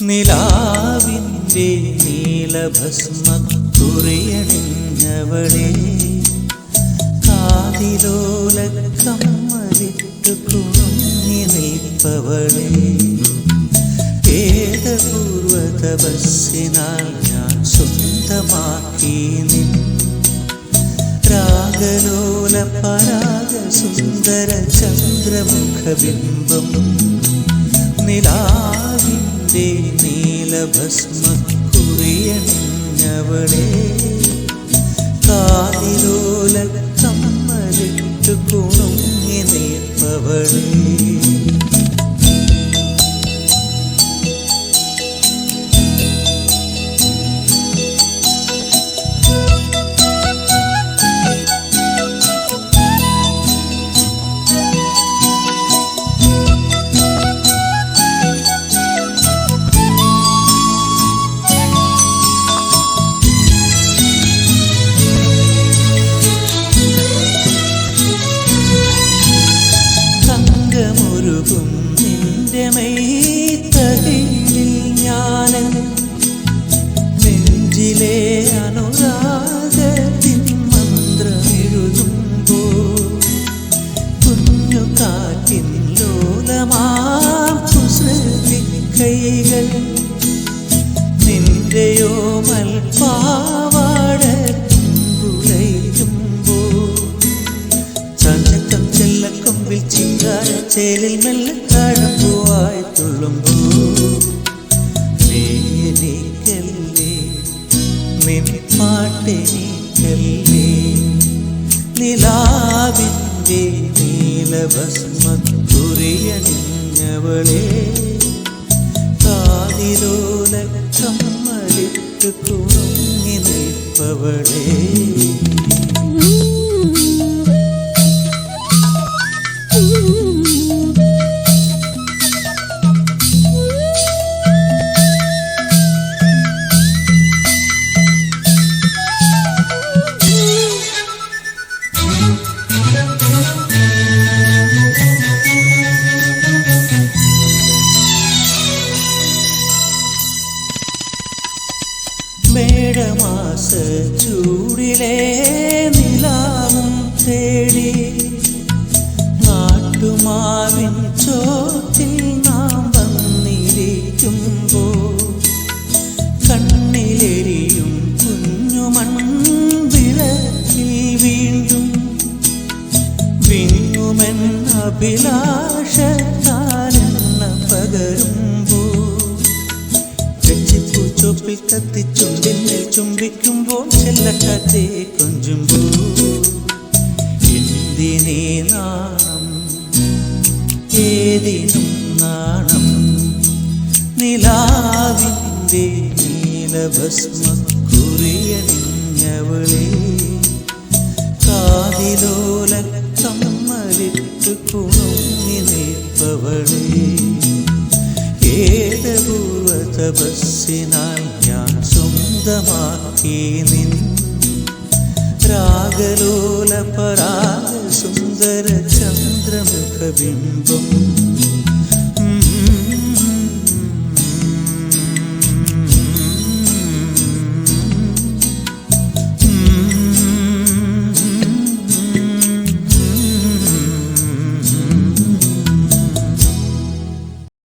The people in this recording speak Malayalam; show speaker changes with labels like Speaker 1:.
Speaker 1: നിലാവിന്റെ നീലഭസ്മക്കുറിയണിഞ്ഞവളെ കാതിലോല കമ്മലിട്ട് കുണുങ്ങി തപസ്സിനാൽ ഞാൻ സ്വന്തമാക്കി നിൻ രാഗലോല പരാഗ സുന്ദര ചന്ദ്രമുഖബിംബം നിലാവിന്റെ നീലഭസ്മക്കുറിയണിഞ്ഞവളെ കാതിലോല കുണുങ്ങി നിൽപ്പവളേ. നിന്റെയോ മൽപ്പാവാട തുളയുമ്പോ ചഞ്ചക്കം ചെല്ലക്കൊമ്പിൽ ചിങ്കാര ചേലിൽ മെല്ലെ കഴമ്പുവായി തുള്ളുമ്പോ നീ എനിക്കല്ലേ നിൻ പാട്ടെനിക്കല്ലേ നിലാവിന്റെ നീലഭസ്മക്കുറിയണിഞ്ഞവളെ കാതിലോല കുണുങ്ങി നിൽപ്പവളേ മേടമാസ ചൂടിലെ നിലാവും തേടി നാട്ടുമാവിൻ ചോത്തിൽ നാം വന്നിരിക്കുമ്പോ കണ്ണിലെരിയും കുഞ്ഞുമൺ വിളക്കിൽ വീണ്ടും വിങ്ങുമെന്ന അഭിലാഷത്താലെണ്ണ ചെല്ലക്കാറ്റേ കൊഞ്ചുമ്പോ എന്തിനേ നാണം? ഏതിനും നാണം? നിലാവിന്റെ നീലഭസ്മക്കുറിയണിഞ്ഞവളെ കാതിലോല കമ്മലിട്ട് കുണുങ്ങി ഏതപൂർവ തപസ്സിനാൽ ഞാൻ സ്വന്തമാക്കി നിൻ രാഗലോല പരാഗ സുന്ദര ചന്ദ്രമുഖബിംബം